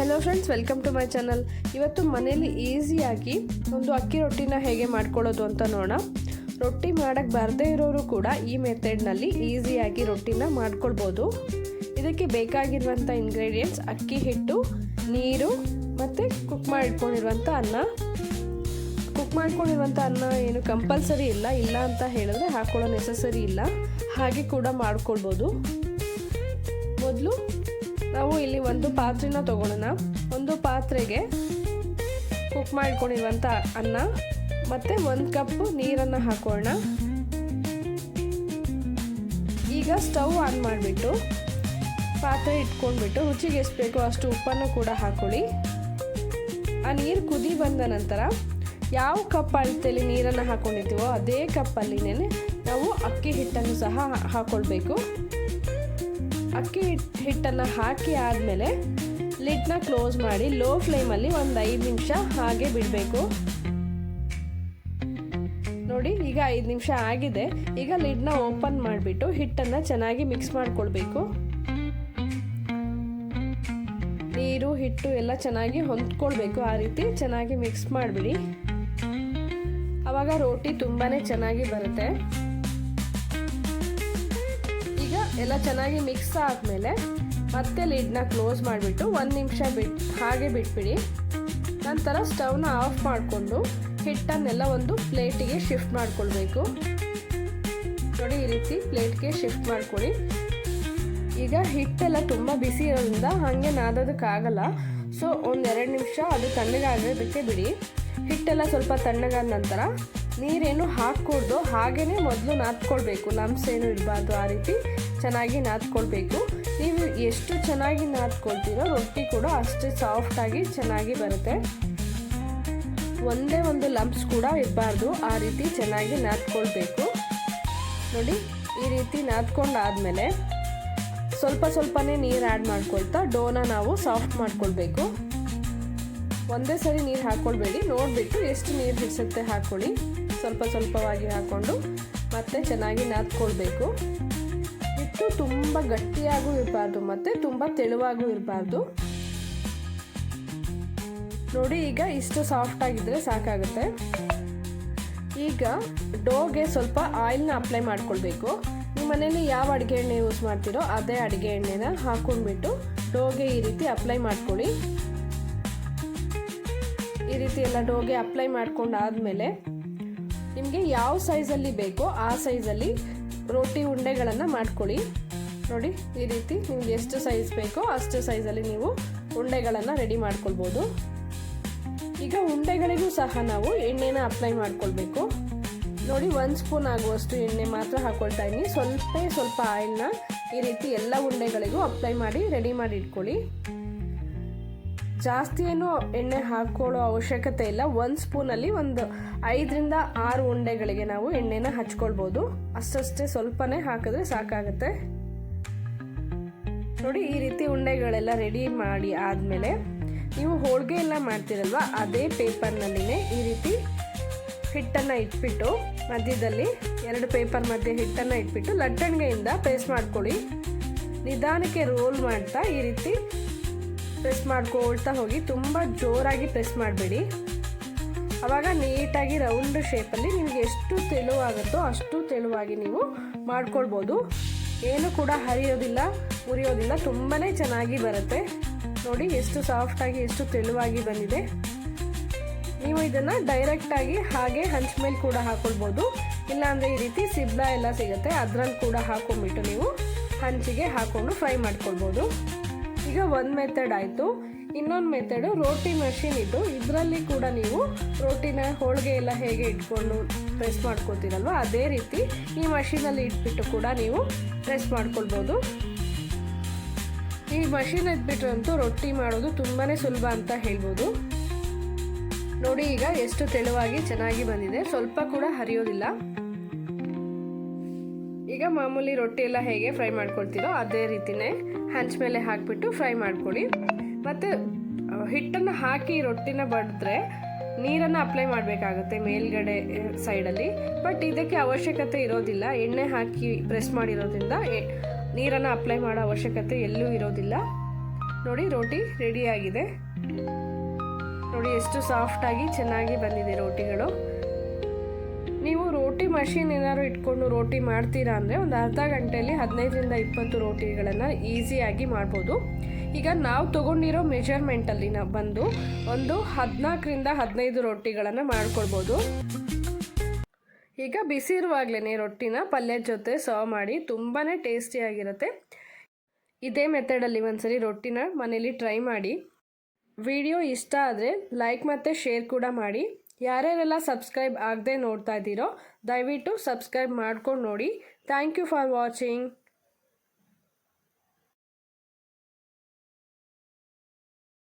Hello friends welcome to my channel ಇವತ್ತು ಮನೇಲಿ ಈಸಿಯಾಗಿ ಒಂದು ಅಕ್ಕಿ ರೊಟ್ಟಿನ ಹೇಗೆ ಮಾಡ್ಕೊಳ್ಳೋದು ಅಂತ ನೋಡೋಣ. ರೊಟ್ಟಿ ಮಾಡೋಕ್ಕೆ ಬರದೇ ಇರೋರು ಕೂಡ ಈ ಮೆಥಡ್ನಲ್ಲಿ ಈಸಿಯಾಗಿ ರೊಟ್ಟಿನ ಮಾಡ್ಕೊಳ್ಬೋದು. ಇದಕ್ಕೆ ಬೇಕಾಗಿರುವಂಥ ಇಂಗ್ರೀಡಿಯೆಂಟ್ಸ್ ಅಕ್ಕಿ, ಹಿಟ್ಟು, ನೀರು ಮತ್ತು ಕುಕ್ ಮಾಡಿಟ್ಕೊಂಡಿರುವಂಥ ಅನ್ನ. ಕುಕ್ ಮಾಡ್ಕೊಂಡಿರುವಂಥ ಅನ್ನ ಏನು ಕಂಪಲ್ಸರಿ ಇಲ್ಲ ಇಲ್ಲ ಅಂತ ಹೇಳಿದ್ರೆ ಹಾಕೊಳ್ಳೋ ನೆಸಸರಿ ಇಲ್ಲ. ಹಾಗೆ ಕೂಡ ಮಾಡ್ಕೊಳ್ಬೋದು. ಮೊದಲು ನಾವು ಇಲ್ಲಿ ಒಂದು ಪಾತ್ರೆನ ತಗೊಳ್ಳೋಣ ಒಂದು ಪಾತ್ರೆಗೆ ಕುಕ್ ಮಾಡ್ಕೊಂಡಿರುವಂಥ ಅನ್ನ, ಮತ್ತು ಒಂದು ಕಪ್ ನೀರನ್ನು ಹಾಕೋಣ. ಈಗ ಸ್ಟವ್ ಆನ್ ಮಾಡಿಬಿಟ್ಟು ಪಾತ್ರೆ ಇಟ್ಕೊಂಡ್ಬಿಟ್ಟು ರುಚಿಗೆ ಎಷ್ಟು ಬೇಕೋ ಅಷ್ಟು ಉಪ್ಪನ್ನು ಕೂಡ ಹಾಕೊಳ್ಳಿ. ಆ ನೀರು ಕುದಿ ಬಂದ ನಂತರ ಯಾವ ಕಪ್ ಅಳತೆಯಲ್ಲಿ ನೀರನ್ನು ಹಾಕೊಂಡಿರ್ತೀವೋ ಅದೇ ಕಪ್ಪಲ್ಲಿನೇ ನಾವು ಅಕ್ಕಿ ಹಿಟ್ಟನ್ನು ಸಹ ಹಾಕ್ಕೊಳ್ಬೇಕು ಅಕ್ಕಿ ಹಿಟ್ಟನ್ನು ಹಾಕಿ ಆದಮೇಲೆ ಲಿಡ್ನ ಕ್ಲೋಸ್ ಮಾಡಿ ಲೋ ಫ್ಲೇಮಲ್ಲಿ ಒಂದು ಐದು ನಿಮಿಷ ಹಾಗೆ ಬಿಡಬೇಕು. ನೋಡಿ, ಈಗ ಐದು ನಿಮಿಷ ಆಗಿದೆ. ಈಗ ಲಿಡ್ನ ಓಪನ್ ಮಾಡಿಬಿಟ್ಟು ಹಿಟ್ಟನ್ನು ಚೆನ್ನಾಗಿ ಮಿಕ್ಸ್ ಮಾಡ್ಕೊಳ್ಬೇಕು. ನೀರು, ಹಿಟ್ಟು ಎಲ್ಲ ಚೆನ್ನಾಗಿ ಹೊಂದ್ಕೊಳ್ಬೇಕು. ಆ ರೀತಿ ಚೆನ್ನಾಗಿ ಮಿಕ್ಸ್ ಮಾಡಿಬಿಡಿ. ಆವಾಗ ರೋಟಿ ತುಂಬಾ ಚೆನ್ನಾಗಿ ಬರುತ್ತೆ. ಎಲ್ಲ ಚೆನ್ನಾಗಿ ಮಿಕ್ಸ್ ಆದಮೇಲೆ ಮತ್ತೆ ಲಿಡ್ನ ಕ್ಲೋಸ್ ಮಾಡಿಬಿಟ್ಟು ಒಂದು ನಿಮಿಷ ಬಿಟ್ಟು ಹಾಗೆ ಬಿಟ್ಬಿಡಿ. ನಂತರ ಸ್ಟವ್ನ ಆಫ್ ಮಾಡಿಕೊಂಡು ಹಿಟ್ಟನ್ನೆಲ್ಲ ಒಂದು ಪ್ಲೇಟಿಗೆ ಶಿಫ್ಟ್ ಮಾಡ್ಕೊಳ್ಬೇಕು. ನೋಡಿ ಈ ರೀತಿ ಪ್ಲೇಟ್ಗೆ ಶಿಫ್ಟ್ ಮಾಡ್ಕೊಳ್ಳಿ ಈಗ ಹಿಟ್ಟೆಲ್ಲ ತುಂಬ ಬಿಸಿ ಇರೋದ್ರಿಂದ ಹಾಗೆ ನಾದೋದಕ್ಕಾಗಲ್ಲ ಸೊ ಒಂದೆರಡು ನಿಮಿಷ ಅದು ತಣ್ಣಗಾಗೋದಕ್ಕೆ ಬಿಡಿ. ಹಿಟ್ಟೆಲ್ಲ ಸ್ವಲ್ಪ ತಣ್ಣಗಾದ ನಂತರ ನೀರೇನು ಹಾಕ್ಕೊಡ್ದು ಹಾಗೇ ಮೊದಲು ನಾದ್ಕೊಳ್ಬೇಕು. ಏನು ಇರಬಾರ್ದು ಆ ರೀತಿ ಚೆನ್ನಾಗಿ ನಾದ್ಕೊಳ್ಬೇಕು. ನೀವು ಎಷ್ಟು ಚೆನ್ನಾಗಿ ನಾದ್ಕೊಳ್ತೀರೋ ರೊಟ್ಟಿ ಕೂಡ ಅಷ್ಟೇ ಸಾಫ್ಟಾಗಿ ಚೆನ್ನಾಗಿ ಬರುತ್ತೆ. ಒಂದೇ ಒಂದು ಲಂಪ್ಸ್ ಕೂಡ ಇರಬಾರ್ದು ಆ ರೀತಿ ಚೆನ್ನಾಗಿ ನಾದ್ಕೊಳ್ಬೇಕು. ನೋಡಿ, ಈ ರೀತಿ ನಾದ್ಕೊಂಡಾದಮೇಲೆ ಸ್ವಲ್ಪ ಸ್ವಲ್ಪನೇ ನೀರು ಆ್ಯಡ್ ಮಾಡ್ಕೊಳ್ತಾ ಡೋನ ನಾವು ಸಾಫ್ಟ್ ಮಾಡ್ಕೊಳ್ಬೇಕು. ಒಂದೇ ಸರಿ ನೀರು ಹಾಕ್ಕೊಳ್ಬೇಡಿ ನೋಡಿಬಿಟ್ಟು ಎಷ್ಟು ನೀರು ಹಿಡಿಸುತ್ತೆ ಹಾಕ್ಕೊಳ್ಳಿ ಸ್ವಲ್ಪ ಸ್ವಲ್ಪವಾಗಿ ಹಾಕ್ಕೊಂಡು ಮತ್ತೆ ಚೆನ್ನಾಗಿ ನಾದ್ಕೊಳ್ಬೇಕು. ಹಿಟ್ಟು ತುಂಬ ಗಟ್ಟಿಯಾಗೂ ಇರಬಾರ್ದು ಮತ್ತು ತುಂಬ ತೆಳುವಾಗೂ ಇರಬಾರ್ದು. ನೋಡಿ, ಈಗ ಇಷ್ಟು ಸಾಫ್ಟ್ ಆಗಿದ್ದರೆ ಸಾಕಾಗುತ್ತೆ. ಈಗ ಡೋಗೆ ಸ್ವಲ್ಪ ಆಯಿಲ್ನ ಅಪ್ಲೈ ಮಾಡ್ಕೊಳ್ಬೇಕು. ನಿಮ್ಮ ಮನೇಲಿ ಯಾವ ಅಡುಗೆ ಎಣ್ಣೆ ಯೂಸ್ ಮಾಡ್ತೀರೋ ಅದೇ ಅಡುಗೆ ಎಣ್ಣೆನ ಹಾಕೊಂಡ್ಬಿಟ್ಟು ಡೋಗೆ ಈ ರೀತಿ ಅಪ್ಲೈ ಮಾಡ್ಕೊಳ್ಳಿ. ಈ ರೀತಿ ಎಲ್ಲ ಡೋಗೆ ಅಪ್ಲೈ ಮಾಡ್ಕೊಂಡಾದ್ಮೇಲೆ ನಿಮಗೆ ಯಾವ ಸೈಜಲ್ಲಿ ಬೇಕೋ ಆ ಸೈಜಲ್ಲಿ ರೋಟಿ ಉಂಡೆಗಳನ್ನು ಮಾಡ್ಕೊಳ್ಳಿ. ನೋಡಿ, ಈ ರೀತಿ ನಿಮ್ಗೆ ಎಷ್ಟು ಸೈಜ್ ಬೇಕೋ ಅಷ್ಟು ಸೈಜಲ್ಲಿ ನೀವು ಉಂಡೆಗಳನ್ನು ರೆಡಿ ಮಾಡ್ಕೊಳ್ಬೋದು. ಈಗ ಉಂಡೆಗಳಿಗೂ ಸಹ ನಾವು ಎಣ್ಣೆನ ಅಪ್ಲೈ ಮಾಡ್ಕೊಳ್ಬೇಕು. ನೋಡಿ, ಒಂದು ಸ್ಪೂನ್ ಆಗುವಷ್ಟು ಎಣ್ಣೆ ಮಾತ್ರ ಹಾಕೊಳ್ತಾ ಇದ್ದೀನಿ. ಸ್ವಲ್ಪ ಸ್ವಲ್ಪ ಆಯಿಲ್ನ ಈ ರೀತಿ ಎಲ್ಲ ಉಂಡೆಗಳಿಗೂ ಅಪ್ಲೈ ಮಾಡಿ ರೆಡಿ ಮಾಡಿ ಇಟ್ಕೊಳ್ಳಿ. ಜಾಸ್ತಿ ಏನು ಎಣ್ಣೆ ಹಾಕ್ಕೊಳ್ಳೋ ಅವಶ್ಯಕತೆ ಇಲ್ಲ. ಒಂದು ಸ್ಪೂನಲ್ಲಿ ಒಂದು ಐದರಿಂದ ಆರು ಉಂಡೆಗಳಿಗೆ ನಾವು ಎಣ್ಣೆನ ಹಚ್ಕೊಳ್ಬೋದು. ಅಷ್ಟಷ್ಟೇ ಸ್ವಲ್ಪನೇ ಹಾಕಿದ್ರೆ ಸಾಕಾಗುತ್ತೆ. ನೋಡಿ, ಈ ರೀತಿ ಉಂಡೆಗಳೆಲ್ಲ ರೆಡಿ ಮಾಡಿ ಆದಮೇಲೆ ನೀವು ಹೋಳಿಗೆ ಎಲ್ಲ ಮಾಡ್ತೀರಲ್ವ, ಅದೇ ಪೇಪರ್ನಲ್ಲಿನೇ ಈ ರೀತಿ ಹಿಟ್ಟನ್ನು ಇಟ್ಬಿಟ್ಟು, ಮಧ್ಯದಲ್ಲಿ ಎರಡು ಪೇಪರ್ ಮಧ್ಯೆ ಹಿಟ್ಟನ್ನು ಇಟ್ಬಿಟ್ಟು ಲಟ್ಟಣಿಗೆಯಿಂದ ಪೇಸ್ಟ್ ಮಾಡ್ಕೊಳ್ಳಿ. ನಿಧಾನಕ್ಕೆ ರೋಲ್ ಮಾಡ್ತಾ ಈ ರೀತಿ ಪ್ರೆಸ್ ಮಾಡ್ಕೊಳ್ತಾ ಹೋಗಿ, ತುಂಬ ಜೋರಾಗಿ ಪ್ರೆಸ್ ಮಾಡಬೇಡಿ. ಅವಾಗ ನೀಟಾಗಿ ರೌಂಡ್ ಶೇಪಲ್ಲಿ ನಿಮಗೆ ಎಷ್ಟು ತೆಳುವಾಗುತ್ತೋ ಅಷ್ಟು ತೆಳುವಾಗಿ ನೀವು ಮಾಡ್ಕೊಳ್ಬೋದು. ಏನು ಕೂಡ ಹರಿಯೋದಿಲ್ಲ, ಉರಿಯೋದಿಲ್ಲ ತುಂಬಾ ಚೆನ್ನಾಗಿ ಬರುತ್ತೆ. ನೋಡಿ, ಎಷ್ಟು ಸಾಫ್ಟಾಗಿ, ಎಷ್ಟು ತೆಳುವಾಗಿ ಬಂದಿದೆ. ನೀವು ಇದನ್ನು ಡೈರೆಕ್ಟಾಗಿ ಹಾಗೆ ಹಂಚ ಮೇಲೆ ಕೂಡ ಹಾಕೊಳ್ಬೋದು. ಇಲ್ಲಾಂದರೆ ಈ ರೀತಿ ಸಿಬ್ಲಾ ಎಲ್ಲ ಸಿಗುತ್ತೆ ಅದರಲ್ಲಿ ಕೂಡ ಹಾಕೊಂಡ್ಬಿಟ್ಟು ನೀವು ಹಂಚಿಗೆ ಹಾಕ್ಕೊಂಡು ಫ್ರೈ ಮಾಡ್ಕೊಳ್ಬೋದು. ಈಗ ಒಂದು ಮೆಥಡ್ ಆಯಿತು. ಇನ್ನೊಂದು ಮೆಥಡು ರೋಟಿ ಮಷಿನ್ ಇದ್ದು ಇದರಲ್ಲಿ ಕೂಡ ನೀವು ರೋಟಿನ ಹೋಳಿಗೆ ಎಲ್ಲ ಹೇಗೆ ಇಟ್ಕೊಂಡು ಪ್ರೆಸ್ ಮಾಡ್ಕೊತೀರಲ್ವ, ಅದೇ ರೀತಿ ಈ ಮಷಿನಲ್ಲಿ ಇಟ್ಬಿಟ್ಟು ಕೂಡ ನೀವು ಪ್ರೆಸ್ ಮಾಡ್ಕೊಳ್ಬೋದು. ಈ ಮಷಿನ್ ಇದ್ಬಿಟ್ರಂತೂ ರೊಟ್ಟಿ ಮಾಡೋದು ತುಂಬಾ ಸುಲಭ ಅಂತ ಹೇಳ್ಬೋದು. ನೋಡಿ ಈಗ ಎಷ್ಟು ತೆಳುವಾಗಿ ಚೆನ್ನಾಗಿ ಬಂದಿದೆ. ಸ್ವಲ್ಪ ಕೂಡ ಹರಿಯೋದಿಲ್ಲ. ಮಾಮೂಲಿ ರೊಟ್ಟಿ ಎಲ್ಲ ಹೇಗೆ ಫ್ರೈ ಮಾಡ್ಕೊಳ್ತೀರೋ ಅದೇ ರೀತಿನೇ ಹಂಚ ಮೇಲೆ ಹಾಕಿಬಿಟ್ಟು ಫ್ರೈ ಮಾಡ್ಕೊಳ್ಳಿ. ಮತ್ತು ಹಿಟ್ಟನ್ನು ಹಾಕಿ ರೊಟ್ಟಿನ ಬಡಿದ್ರೆ ನೀರನ್ನು ಅಪ್ಲೈ ಮಾಡಬೇಕಾಗುತ್ತೆ ಮೇಲ್ಗಡೆ ಸೈಡಲ್ಲಿ. ಬಟ್ ಇದಕ್ಕೆ ಅವಶ್ಯಕತೆ ಇರೋದಿಲ್ಲ. ಎಣ್ಣೆ ಹಾಕಿ ಪ್ರೆಸ್ ಮಾಡಿರೋದ್ರಿಂದ ನೀರನ್ನು ಅಪ್ಲೈ ಮಾಡೋ ಅವಶ್ಯಕತೆ ಎಲ್ಲೂ ಇರೋದಿಲ್ಲ. ನೋಡಿ, ರೋಟಿ ರೆಡಿಯಾಗಿದೆ ನೋಡಿ, ಎಷ್ಟು ಸಾಫ್ಟಾಗಿ ಚೆನ್ನಾಗಿ ಬಂದಿದೆ ರೋಟಿಗಳು. ನೀವು ರೋಟಿ ಮಷಿನ್ ಏನಾದ್ರು ಇಟ್ಕೊಂಡು ರೋಟಿ ಮಾಡ್ತೀರಾ ಅಂದರೆ ಒಂದು ಅರ್ಧ ಗಂಟೆಯಲ್ಲಿ ಹದಿನೈದರಿಂದ ಇಪ್ಪತ್ತು ರೋಟಿಗಳನ್ನು ಈಸಿಯಾಗಿ ಮಾಡ್ಬೋದು. ಈಗ ನಾವು ತಗೊಂಡಿರೋ ಮೆಜರ್ಮೆಂಟಲ್ಲಿ ನಾವು ಬಂದು ಒಂದು ಹದಿನಾಲ್ಕರಿಂದ ಹದಿನೈದು ರೊಟ್ಟಿಗಳನ್ನು ಮಾಡ್ಕೊಳ್ಬೋದು. ಈಗ ಬಿಸಿ ಇರುವಾಗಲೇ ರೊಟ್ಟಿನ ಪಲ್ಯದ ಜೊತೆ ಸರ್ವ್ ಮಾಡಿ ತುಂಬಾ ಟೇಸ್ಟಿಯಾಗಿರುತ್ತೆ. ಇದೇ ಮೆಥಡಲ್ಲಿ ಒಂದ್ಸರಿ ರೊಟ್ಟಿನ ಮನೇಲಿ ಟ್ರೈ ಮಾಡಿ. ವಿಡಿಯೋ ಇಷ್ಟ ಆದರೆ ಲೈಕ್ ಮತ್ತು ಶೇರ್ ಕೂಡ ಮಾಡಿ. ಯಾರ್ಯಾರೆಲ್ಲ ಸಬ್ಸ್ಕ್ರೈಬ್ ಆಗದೆ ನೋಡ್ತಾ ಇದ್ದೀರೋ ದಯವಿಟ್ಟು ಸಬ್ಸ್ಕ್ರೈಬ್ ಮಾಡ್ಕೊಂಡು ನೋಡಿ. Thank you for watching